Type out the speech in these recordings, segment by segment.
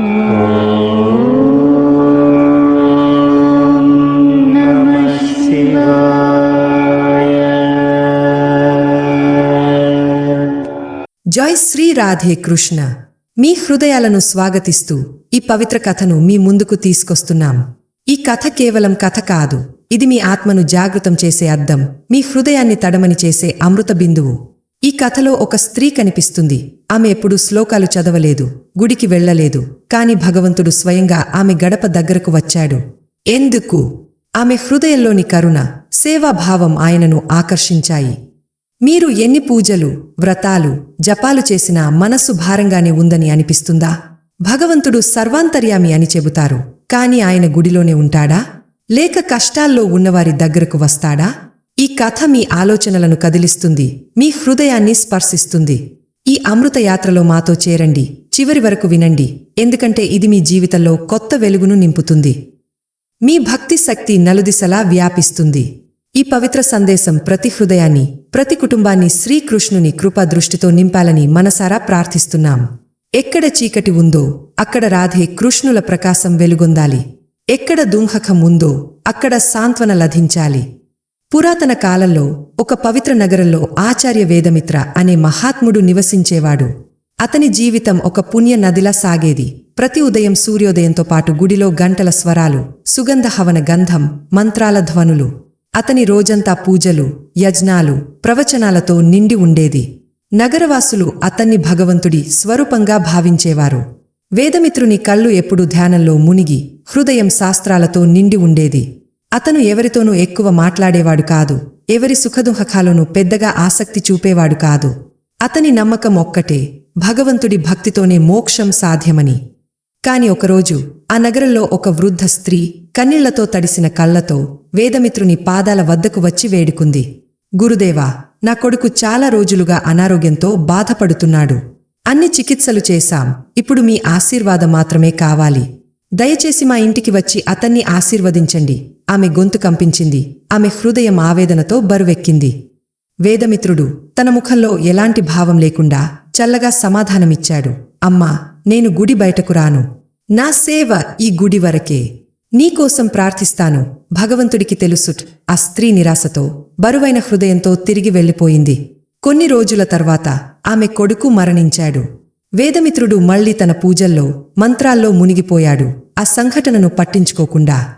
జై శ్రీ రాధే కృష్ణ. మీ హృదయాలను స్వాగతిస్తూ ఈ పవిత్ర కథను మీ ముందుకు తీసుకొస్తున్నాం. ఈ కథ కేవలం కథ కాదు ఇది మీ ఆత్మను జాగృతం చేసే అద్దం మీ హృదయాన్ని తడమని చేసే అమృత బిందువు. ఈ కథలో ఒక స్త్రీ కనిపిస్తుంది. ఆమె ఎప్పుడూ శ్లోకాలు చదవలేదు గుడికి వెళ్ళలేదు. కాని భగవంతుడు స్వయంగా ఆమె గడప దగ్గరకు వచ్చాడు. ఎందుకు? ఆమె హృదయంలోని కరుణ సేవాభావం ఆయనను ఆకర్షించాయి. మీరు ఎన్ని పూజలు వ్రతాలు జపాలు చేసినా మనస్సు భారంగానే ఉందని అనిపిస్తుందా? భగవంతుడు సర్వాంతర్యామి అని చెబుతారు. కాని ఆయన గుడిలోనే ఉంటాడా? లేక కష్టాల్లో ఉన్నవారి దగ్గరకు వస్తాడా? ఈ కథ మీ ఆలోచనలను కదిలిస్తుంది మీ హృదయాన్ని స్పర్శిస్తుంది. ఈ అమృత యాత్రలో మాతో చేరండి చివరి వరకు వినండి ఎందుకంటే ఇది మీ జీవితంలో కొత్త వెలుగును నింపుతుంది. మీ భక్తి శక్తి నలుదిశలా వ్యాపిస్తుంది. ఈ పవిత్ర సందేశం ప్రతి హృదయాన్ని ప్రతి కుటుంబాన్ని శ్రీకృష్ణుని కృపా దృష్టితో నింపాలని మనసారా ప్రార్థిస్తున్నాం. ఎక్కడ చీకటి ఉందో అక్కడ రాధే కృష్ణుల ప్రకాశం వెలుగొందాలి. ఎక్కడ దుంహకం ఉందో అక్కడ సాంత్వన లభించాలి పురాతన కాలంలో ఒక పవిత్ర నగరంలో ఆచార్య వేదమిత్ర అనే మహాత్ముడు నివసించేవాడు. అతని జీవితం ఒక పుణ్య నదిలా సాగేది. ప్రతి ఉదయం సూర్యోదయంతో పాటు గుడిలో గంటల స్వరాలు సుగంధ హవన గంధం మంత్రాల ధ్వనులు అతని రోజంతా పూజలు యజ్ఞాలు ప్రవచనాలతో నిండి ఉండేది. నగరవాసులు అతన్ని భగవంతుడి స్వరూపంగా భావించేవారు. వేదమిత్రుని కళ్ళు ఎప్పుడు ధ్యానంలో మునిగి హృదయం శాస్త్రాలతో నిండి ఉండేది. అతను ఎవరితోనూ ఎక్కువ మాట్లాడేవాడు కాదు. ఎవరి సుఖదుహకాలను పెద్దగా ఆసక్తి చూపేవాడు కాదు. అతని నమ్మకం ఒక్కటే భగవంతుడి భక్తితోనే మోక్షం సాధ్యమని. కాని ఒకరోజు ఆ నగరంలో ఒక వృద్ధ స్త్రీ కన్నీళ్ళతో తడిసిన కళ్ళతో వేదమిత్రుని పాదాల వద్దకు వచ్చి వేడుకుంది. గురుదేవా నా కొడుకు చాలా రోజులుగా అనారోగ్యంతో బాధపడుతున్నాడు. అన్ని చికిత్సలు చేశాం. ఇప్పుడు మీ ఆశీర్వాదం మాత్రమే కావాలి. దయచేసి మా ఇంటికి వచ్చి అతన్ని ఆశీర్వదించండి. ఆమె గొంతు కంపించింది. ఆమె హృదయం ఆవేదనతో బరువెక్కింది. వేదమిత్రుడు తన ముఖంలో ఎలాంటి భావం లేకుండా చల్లగా సమాధానమిచ్చాడు. అమ్మా నేను గుడి బయటకు రాను. నా సేవ ఈ గుడి వరకే. నీకోసం ప్రార్థిస్తాను. భగవంతుడికి తెలుసుట్ ఆ స్త్రీ నిరాశతో బరువైన హృదయంతో తిరిగి వెళ్ళిపోయింది. కొన్ని రోజుల తర్వాత ఆమె కొడుకు మరణించాడు. వేదమిత్రుడు మళ్ళీ తన పూజల్లో మంత్రాల్లో మునిగిపోయాడు. ఆ సంఘటనను పట్టించుకోకుండా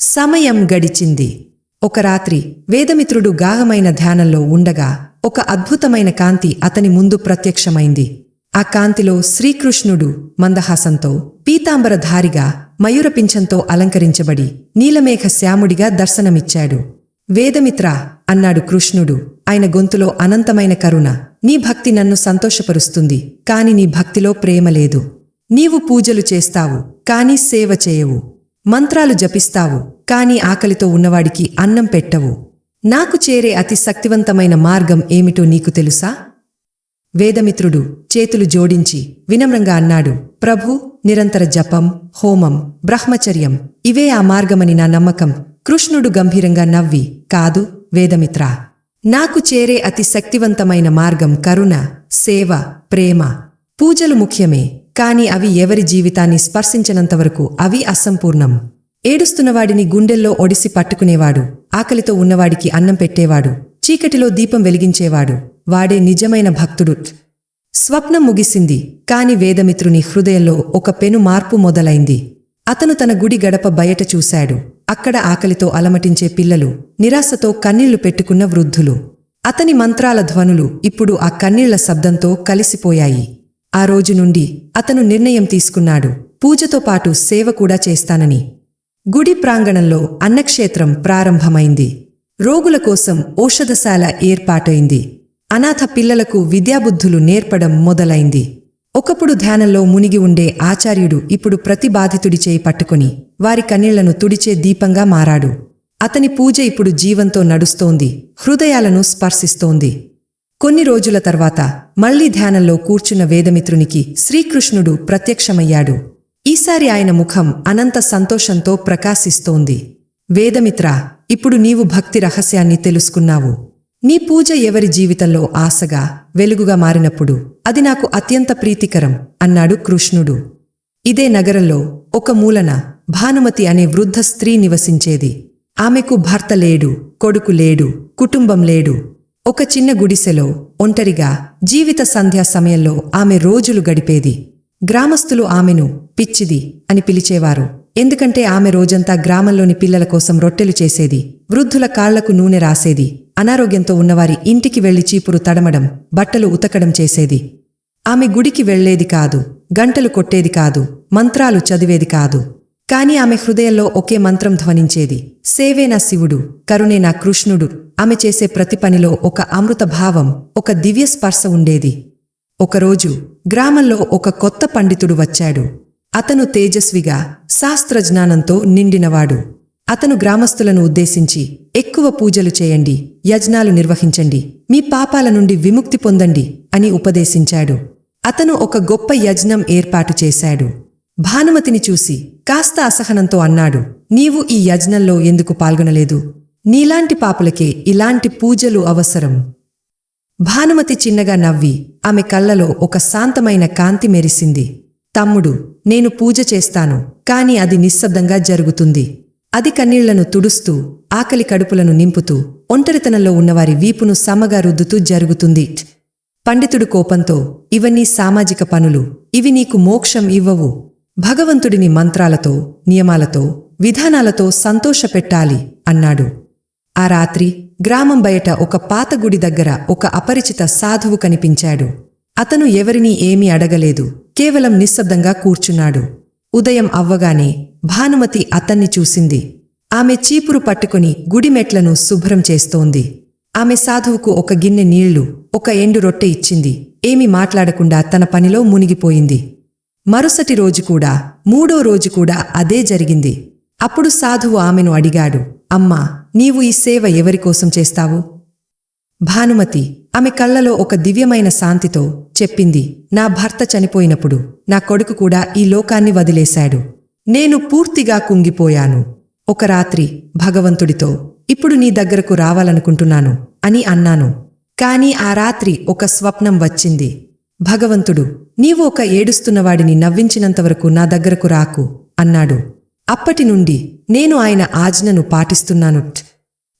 సమయం గడిచింది. ఒక రాత్రి వేదమిత్రుడు గాహమైన ధ్యానంలో ఉండగా ఒక అద్భుతమైన కాంతి అతని ముందు ప్రత్యక్షమైంది. ఆ కాంతిలో శ్రీకృష్ణుడు మందహాసంతో పీతాంబరధారిగా మయూరపింఛంతో అలంకరించబడి నీలమేఘ శ్యాముడిగా దర్శనమిచ్చాడు. వేదమిత్ర అన్నాడు కృష్ణుడు ఆయన గొంతులో అనంతమైన కరుణ. నీ భక్తి నన్ను సంతోషపరుస్తుంది కాని నీ భక్తిలో ప్రేమ లేదు. నీవు పూజలు చేస్తావు కాని సేవ చేయవు. మంత్రాలు జపిస్తావు కాని ఆకలితో ఉన్నవాడికి అన్నం పెట్టవు. నాకు చేరే అతి శక్తివంతమైన మార్గం ఏమిటో నీకు తెలుసా? వేదమిత్రుడు చేతులు జోడించి వినమ్రంగా అన్నాడు ప్రభు నిరంతర జపం హోమం బ్రహ్మచర్యం ఇవే ఆ మార్గమని నా నమ్మకం. కృష్ణుడు గంభీరంగా నవ్వి కాదు వేదమిత్ర నాకు చేరే అతి శక్తివంతమైన మార్గం కరుణ సేవ ప్రేమ పూజలు ముఖ్యమే కాని అవి ఎవరి జీవితాన్ని స్పర్శించినంతవరకు అవి అసంపూర్ణం. ఏడుస్తున్నవాడిని గుండెల్లో ఒడిసి పట్టుకునేవాడు ఆకలితో ఉన్నవాడికి అన్నం పెట్టేవాడు చీకటిలో దీపం వెలిగించేవాడు వాడే నిజమైన భక్తుడు. స్వప్నం ముగిసింది కాని వేదమిత్రుని హృదయంలో ఒక పెను మార్పు మొదలైంది. అతను తన గుడి గడప బయట చూశాడు. అక్కడ ఆకలితో అలమటించే పిల్లలు నిరాశతో కన్నీళ్ళు పెట్టుకున్న వృద్ధులు. అతని మంత్రాల ధ్వనులు ఇప్పుడు ఆ కన్నీళ్ళ శబ్దంతో కలిసిపోయాయి. ఆ రోజు నుండి అతను నిర్ణయం తీసుకున్నాడు. పూజతో పాటు సేవ కూడా చేస్తానని. గుడి ప్రాంగణంలో అన్నక్షేత్రం ప్రారంభమైంది. రోగుల కోసం ఔషధశాల ఏర్పాటైంది. అనాథ పిల్లలకు విద్యాబుద్ధులు నేర్పడం మొదలైంది. ఒకప్పుడు ధ్యానంలో మునిగి ఉండే ఆచార్యుడు ఇప్పుడు ప్రతి బాధితుడి చేయి పట్టుకుని వారి కన్నీళ్ళను తుడిచే దీపంగా మారాడు. అతని పూజ ఇప్పుడు జీవంతో నడుస్తోంది హృదయాలను స్పర్శిస్తోంది. కొన్ని రోజుల తర్వాత మళ్ళీ ధ్యానంలో కూర్చున్న వేదమిత్రునికి శ్రీకృష్ణుడు ప్రత్యక్షమయ్యాడు. ఈసారి ఆయన ముఖం అనంత సంతోషంతో ప్రకాశిస్తోంది. వేదమిత్ర ఇప్పుడు నీవు భక్తి రహస్యాన్ని తెలుసుకున్నావు. నీ పూజ ఎవరి జీవితంలో ఆశగా వెలుగుగా మారినప్పుడు అది నాకు అత్యంత ప్రీతికరం అన్నాడు కృష్ణుడు. ఇదే నగరంలో ఒక మూలన భానుమతి అనే వృద్ధ స్త్రీ నివసించేది. ఆమెకు భర్త లేడు కొడుకు లేడు కుటుంబం లేడు. ఒక చిన్న గుడిసెలో ఒంటరిగా జీవిత సంధ్యా సమయంలో ఆమె రోజులు గడిపేది. గ్రామస్తులు ఆమెను పిచ్చిది అని పిలిచేవారు. ఎందుకంటే ఆమె రోజంతా గ్రామంలోని పిల్లల కోసం రొట్టెలు చేసేది. వృద్ధుల కాళ్ళకు నూనె రాసేది. అనారోగ్యంతో ఉన్నవారి ఇంటికి వెళ్ళి చీపురు తడమడం బట్టలు ఉతకడం చేసేది. ఆమె గుడికి వెళ్ళేది కాదు గంటలు కొట్టేది కాదు మంత్రాలు చదివేది కాదు. కాని ఆమె హృదయంలో ఒకే మంత్రం ధ్వనించేది. సేవే నా శివుడు కరుణే నా కృష్ణుడు ఆమె చేసే ప్రతి పనిలో ఒక అమృత భావం ఒక దివ్య స్పర్శ ఉండేది. ఒకరోజు గ్రామంలో ఒక కొత్త పండితుడు వచ్చాడు. అతను తేజస్విగా శాస్త్రజ్ఞానంతో నిండినవాడు. అతను గ్రామస్తులను ఉద్దేశించి ఎక్కువ పూజలు చేయండి యజ్ఞాలు నిర్వహించండి మీ పాపాల నుండి విముక్తి పొందండి అని ఉపదేశించాడు. అతను ఒక గొప్ప యజ్ఞం ఏర్పాటు చేశాడు. భానుమతిని చూసి కాస్త అసహనంతో అన్నాడు నీవు ఈ యజ్ఞంలో ఎందుకు పాల్గొనలేదు? నీలాంటి పాపులకే ఇలాంటి పూజలు అవసరం. భానుమతి చిన్నగా నవ్వి ఆమె కళ్ళలో ఒక శాంతమైన కాంతి మెరిసింది. తమ్ముడు నేను పూజ చేస్తాను కాని అది నిశ్శబ్దంగా జరుగుతుంది. అది కన్నీళ్ళను తుడుస్తూ ఆకలి కడుపులను నింపుతూ ఒంటరితనంలో ఉన్నవారి వీపును సమ్మగా రుద్దుతూ జరుగుతుంది. పండితుడు కోపంతో ఇవన్నీ సామాజిక పనులు ఇవి నీకు మోక్షం ఇవ్వవు. భగవంతుడిని మంత్రాలతో నియమాలతో విధానాలతో సంతోషపెట్టాలి అన్నాడు. ఆ రాత్రి గ్రామం బయట ఒక పాత గుడి దగ్గర ఒక అపరిచిత సాధువు కనిపించాడు. అతను ఎవరినీ ఏమీ అడగలేదు కేవలం నిశ్శబ్దంగా కూర్చున్నాడు. ఉదయం అవ్వగానే భానుమతి అతన్ని చూసింది. ఆమె చీపురు పట్టుకుని గుడి మెట్లను శుభ్రం చేస్తోంది. ఆమె సాధువుకు ఒక గిన్నె నీళ్ళు ఒక ఎండు రొట్టె ఇచ్చింది. ఏమీ మాట్లాడకుండా తన పనిలో మునిగిపోయింది. మరుసటి రోజు కూడా మూడో రోజు కూడా అదే జరిగింది. అప్పుడు సాధువు ఆమెను అడిగాడు అమ్మా నీవు ఈ సేవ ఎవరికోసం చేస్తావు? భానుమతి ఆమె కళ్ళలో ఒక దివ్యమైన శాంతితో చెప్పింది నా భర్త చనిపోయినప్పుడు నా కొడుకు కూడా ఈ లోకాన్ని వదిలేశాడు. నేను పూర్తిగా కుంగిపోయాను. ఒక రాత్రి భగవంతుడితో ఇప్పుడు నీ దగ్గరకు రావాలనుకుంటున్నాను అని అన్నాను. కాని ఆ రాత్రి ఒక స్వప్నం వచ్చింది. భగవంతుడు నీవు ఒక ఏడుస్తున్నవాడిని నవ్వించినంతవరకు నా దగ్గరకు రాకు అన్నాడు. అప్పటి నుండి నేను ఆయన ఆజ్ఞను పాటిస్తున్నాను.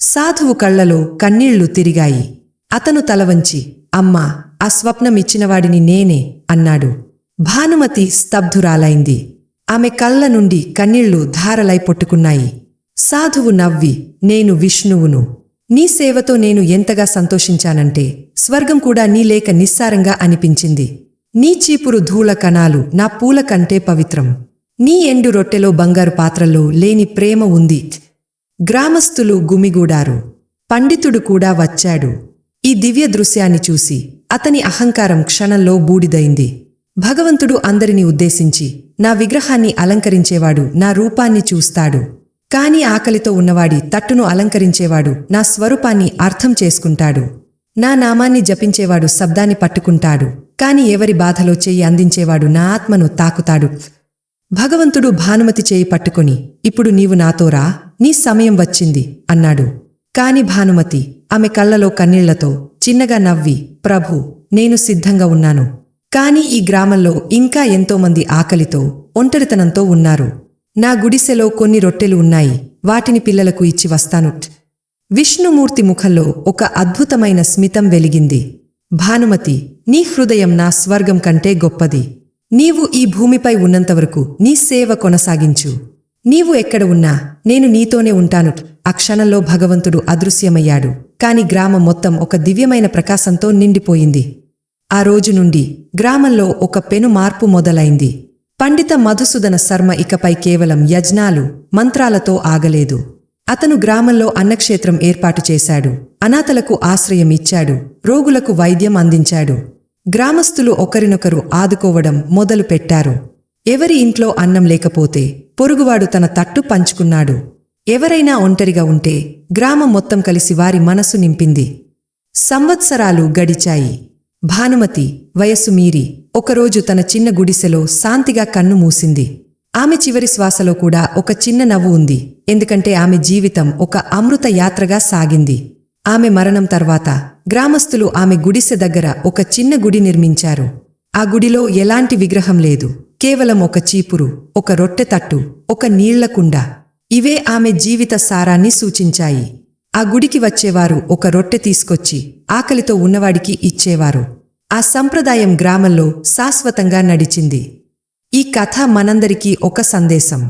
సాధువు కళ్ళలో కన్నీళ్ళు తిరిగాయి. అతను తలవంచి అమ్మా ఆ స్వప్నమిచ్చినవాడిని నేనే అన్నాడు. భానుమతి స్తబ్ధురాలైంది. ఆమె కళ్ళ నుండి కన్నీళ్ళు ధారలై పొట్టుకున్నాయి. సాధువు నవ్వి నేను విష్ణువును. నీ సేవతో నేను ఎంతగా సంతోషించానంటే స్వర్గం కూడా నీ లేక నిస్సారంగా అనిపించింది. నీ చీపురు ధూళ కణాలు నా పూల కంటే పవిత్రం. నీ ఎండు రొట్టెలో బంగారు పాత్రలో లేని ప్రేమ ఉంది. గ్రామస్థులు గుమిగూడారు. పండితుడు కూడా వచ్చాడు. ఈ దివ్య దృశ్యాన్ని చూసి అతని అహంకారం క్షణంలో బూడిదైంది. భగవంతుడు అందరిని ఉద్దేశించి నా విగ్రహాన్ని అలంకరించేవాడు నా రూపాన్ని చూస్తాడు. కాని ఆకలితో ఉన్నవాడి తట్టును అలంకరించేవాడు నా స్వరూపాన్ని అర్థం చేసుకుంటాడు. నా నామాన్ని జపించేవాడు శబ్దాన్ని పట్టుకుంటాడు. కాని ఎవరి బాధలో చేయి అందించేవాడు నా ఆత్మను తాకుతాడు. భగవంతుడు భానుమతి చేయి పట్టుకుని ఇప్పుడు నీవు నాతో రా నీ సమయం వచ్చింది అన్నాడు. కాని భానుమతి ఆమె కళ్ళలో కన్నీళ్ళతో చిన్నగా నవ్వి ప్రభు నేను సిద్ధంగా ఉన్నాను. కాని ఈ గ్రామంలో ఇంకా ఎంతోమంది ఆకలితో ఒంటరితనంతో ఉన్నారు. నా గుడిసెలో కొన్ని రొట్టెలు ఉన్నాయి వాటిని పిల్లలకు ఇచ్చి వస్తాను. విష్ణుమూర్తి ముఖంలో ఒక అద్భుతమైన స్మితం వెలిగింది. భానుమతి నీ హృదయం నా స్వర్గం కంటే గొప్పది. నీవు ఈ భూమిపై ఉన్నంతవరకు నీ సేవ కొనసాగించు. నీవు ఎక్కడ ఉన్నా నేను నీతోనే ఉంటాను. ఆ క్షణంలో భగవంతుడు అదృశ్యమయ్యాడు. కాని గ్రామం మొత్తం ఒక దివ్యమైన ప్రకాశంతో నిండిపోయింది. ఆ రోజు నుండి గ్రామంలో ఒక పెను మార్పు మొదలైంది. పండిత మధుసూదన శర్మ ఇకపై కేవలం యజ్ఞాలు మంత్రాలతో ఆగలేదు. అతను గ్రామంలో అన్నక్షేత్రం ఏర్పాటు చేశాడు. అనాథలకు ఆశ్రయం ఇచ్చాడు. రోగులకు వైద్యం అందించాడు. గ్రామస్తులు ఒకరినొకరు ఆదుకోవడం మొదలు పెట్టారు. ఎవరి ఇంట్లో అన్నం లేకపోతే పొరుగువాడు తన తట్టు పంచుకున్నాడు. ఎవరైనా ఒంటరిగా ఉంటే గ్రామం మొత్తం కలిసి వారి మనసు నింపింది. సంవత్సరాలు గడిచాయి. భానుమతి వయస్సు మీరి ఒకరోజు తన చిన్న గుడిసెలో శాంతిగా కన్ను మూసింది. ఆమె చివరి శ్వాసలో కూడా ఒక చిన్న నవ్వు ఉంది. ఎందుకంటే ఆమె జీవితం ఒక అమృత యాత్రగా సాగింది. ఆమె మరణం తర్వాత గ్రామస్తులు ఆమె గుడిసె దగ్గర ఒక చిన్న గుడి నిర్మించారు. ఆ గుడిలో ఎలాంటి విగ్రహం లేదు. కేవలం ఒక చీపురు ఒక రొట్టె తట్టు ఒక నీళ్ళకుండ ఇవే ఆమె జీవిత సారాన్ని సూచించాయి. ఆ గుడికి వచ్చేవారు ఒక రొట్టె తీసుకొచ్చి ఆకలితో ఉన్నవాడికి ఇచ్చేవారు. ఆ సంప్రదాయం గ్రామంలో శాశ్వతంగా నడిచింది. ఈ కథ మనందరికీ ఒక సందేశం.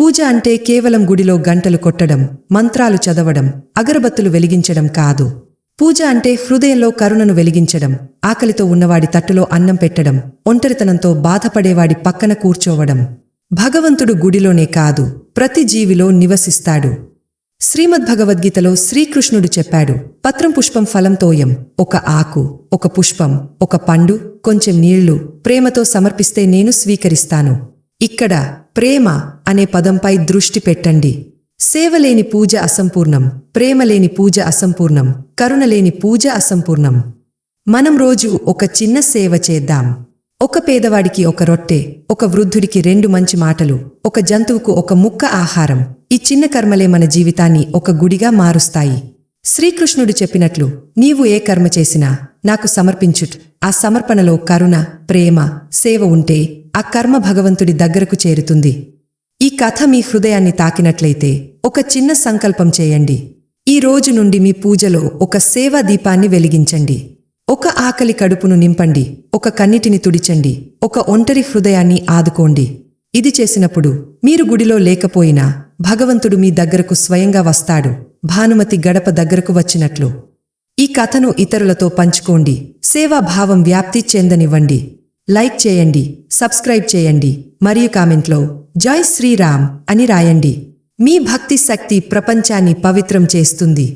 పూజ అంటే కేవలం గుడిలో గంటలు కొట్టడం మంత్రాలు చదవడం అగరబత్తులు వెలిగించడం కాదు. పూజ అంటే హృదయంలో కరుణను వెలిగించడం ఆకలితో ఉన్నవాడి తట్టులో అన్నం పెట్టడం ఒంటరితనంతో బాధపడేవాడి పక్కన కూర్చోవడం. భగవంతుడు గుడిలోనే కాదు ప్రతి జీవిలో నివసిస్తాడు. శ్రీమద్భగవద్గీతలో శ్రీకృష్ణుడు చెప్పాడు పత్రం పుష్పం ఫలం తోయం. ఒక ఆకు ఒక పుష్పం ఒక పండు కొంచెం నీళ్ళు ప్రేమతో సమర్పిస్తే నేను స్వీకరిస్తాను. ఇక్కడ ప్రేమ అనే పదంపై దృష్టి పెట్టండి. సేవలేని పూజ అసంపూర్ణం ప్రేమలేని పూజ అసంపూర్ణం కరుణలేని పూజ అసంపూర్ణం. మనం రోజు ఒక చిన్న సేవ చేద్దాం. ఒక పేదవాడికి ఒక రొట్టె ఒక వృద్ధుడికి రెండు మంచి మాటలు ఒక జంతువుకు ఒక ముక్క ఆహారం. ఈ చిన్న కర్మలే మన జీవితాన్ని ఒక గుడిగా మారుస్తాయి. శ్రీకృష్ణుడు చెప్పినట్లు నీవు ఏ కర్మ చేసినా నాకు సమర్పించుట్. ఆ సమర్పణలో కరుణ ప్రేమ సేవ ఉంటే ఆ కర్మ భగవంతుడి దగ్గరకు చేరుతుంది. ఈ కథ మీ హృదయాన్ని తాకినట్లయితే ఒక చిన్న సంకల్పం చేయండి. ఈ రోజు నుండి మీ పూజలో ఒక సేవా దీపాన్ని వెలిగించండి. ఒక ఆకలి కడుపును నింపండి ఒక కన్నిటిని తుడిచండి ఒక ఒంటరి హృదయాన్ని ఆదుకోండి. ఇది చేసినప్పుడు మీరు గుడిలో లేకపోయినా భగవంతుడు మీ దగ్గరకు స్వయంగా వస్తాడు భానుమతి గడప దగ్గరకు వచ్చినట్లు. ఈ కథను ఇతరులతో పంచుకోండి సేవాభావం వ్యాప్తి చెందనివ్వండి. లైక్ చేయండి సబ్స్క్రైబ్ చేయండి మరియు కామెంట్లో జై శ్రీరామ్ అని రాయండి. మీ భక్తి శక్తి ప్రపంచాన్ని పవిత్రం చేస్తుంది.